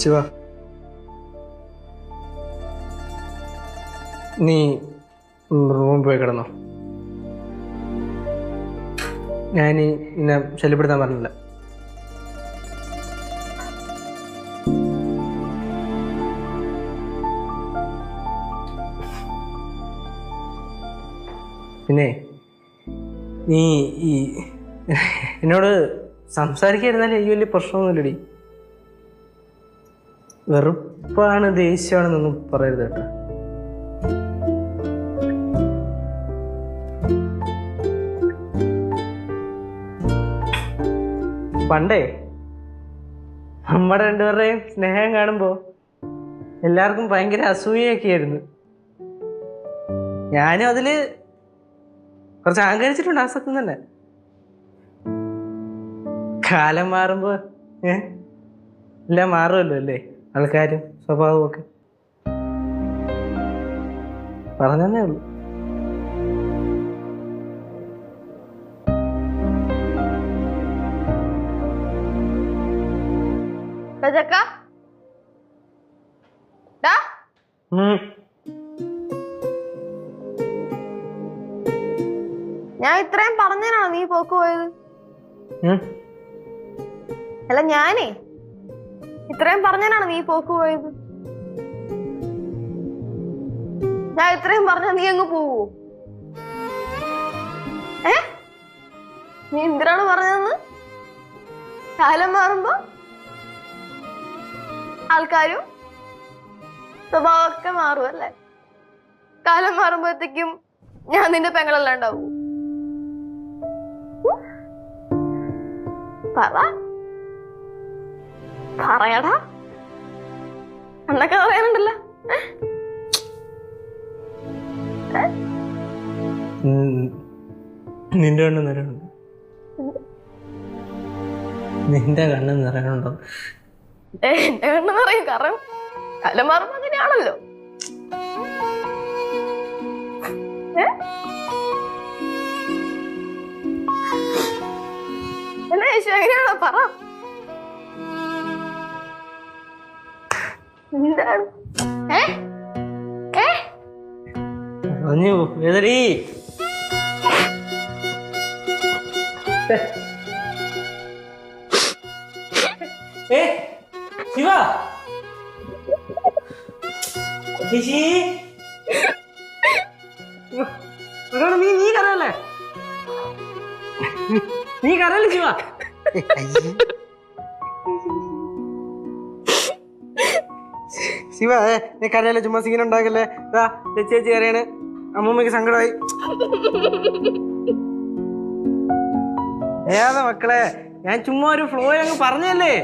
ശിവ. നീ റൂമിൽ പോയി കിടന്നോ. ഞാൻ നിന്നെ ശല്യപ്പെടുത്താൻ പറഞ്ഞില്ല. പിന്നെ നീ ഈ എന്നോട് സംസാരിക്കായിരുന്നാലും എനിക്ക് വലിയ പ്രശ്നമൊന്നുമില്ലടി. വെറുപ്പാണ് ദേഷ്യമാണെന്നൊന്നും പറയരുത് കേട്ടോ. പണ്ടേ നമ്മുടെ രണ്ടുപേരുടെയും സ്നേഹം കാണുമ്പോ എല്ലാവർക്കും ഭയങ്കര അസൂയൊക്കെയായിരുന്നു ഞാനും അതിൽ കുറച്ച് അഹങ്കരിച്ചിട്ടുണ്ട് ആ സത്യം തന്നെ. കാലം മാറുമ്പോ ഏ? എല്ലാം മാറുമല്ലോ അല്ലേ? ആൾക്കാരും സ്വഭാവവും ഒക്കെ പറഞ്ഞേ ഉള്ളൂ ചക്ക ഞാൻ ഇത്രയും പറഞ്ഞതിനാണോ നീ പോക്ക് പോയത്. അല്ല ഞാനേ ഇത്രയും പറഞ്ഞാണ് നീ പോക്ക് പോയത്? ഞാൻ ഇത്രയും പറഞ്ഞ നീ അങ്ങ് പോവോ? ഏ? നീ എന്തിനാണ് പറഞ്ഞതെന്ന്? കാലം മാറുമ്പോ ആൾക്കാരും സ്വഭാവമൊക്കെ മാറും അല്ലേ? കാലം മാറുമ്പോഴത്തേക്കും ഞാൻ നിന്റെ പെങ്ങളെല്ലാം ഉണ്ടാവും പറ. പറയടാ. അന്നൊക്കെ പറയാനുണ്ടല്ലോ. നിന്റെ കണ്ണ് നിറയുണ്ട് നിന്റെ കണ്ണ് നിറയുണ്ടോ എന്റെ കണ്ണ് നിറയും. കാരണം കാലം മാറുമ്പോ അങ്ങനെയാണല്ലോ? എന്നാ യേശു എങ്ങനെയാണോ? പറ. എന്താണ് ഏ ഏ പറഞ്ഞു വേദടി ഏ ശിവ ചേച്ചി എടാ, നീ നീ കരയല്ലേ നീ കരയല്ലേ ശിവ ഏ, നീ കരയല്ലേ ചുമ്മാ സീൻ ഉണ്ടാക്കല്ലേ? ഇതാ ചേച്ചി ചേച്ചി കരയാണ്. അമ്മൂമ്മക്ക് സങ്കടമായി ഏതാ മക്കളെ ഞാൻ ചുമ്മാ ഒരു ഫ്ലോ അങ്ങ് പറഞ്ഞല്ലേ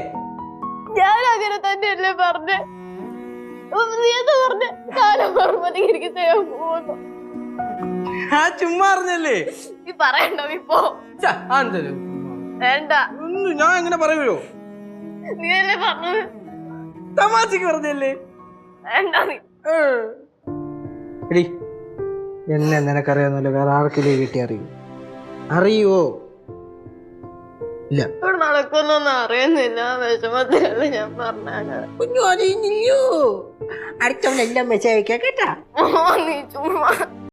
ഞാൻ അങ്ങനെ തന്നെയല്ലേ പറഞ്ഞേ. ചുമ്മാ അറിഞ്ഞല്ലേ നീ പറയണ്ട നീ പോ. ഛ, വേണ്ട. ഞാൻ എങ്ങനെ പറയുമോ നീ അല്ലേ പറഞ്ഞത്? തമാശക്ക് പറഞ്ഞല്ലേ. എടി എന്നെ നിനക്കറിയാന്നല്ലോ വേറെ ആർക്കില്ലേ കിട്ടി അറിയൂ. അറിയുവോ? ഇല്ല. നടക്കുന്നൊന്നും അറിയുന്നില്ല. വിഷമത്തിലല്ല ഞാൻ പറഞ്ഞു അറിയുന്നില്ലയോ? അടുത്തവനെല്ലാം മെസ്സേജ് അയക്കാം കേട്ടാ. നീ ചുമ്മാ.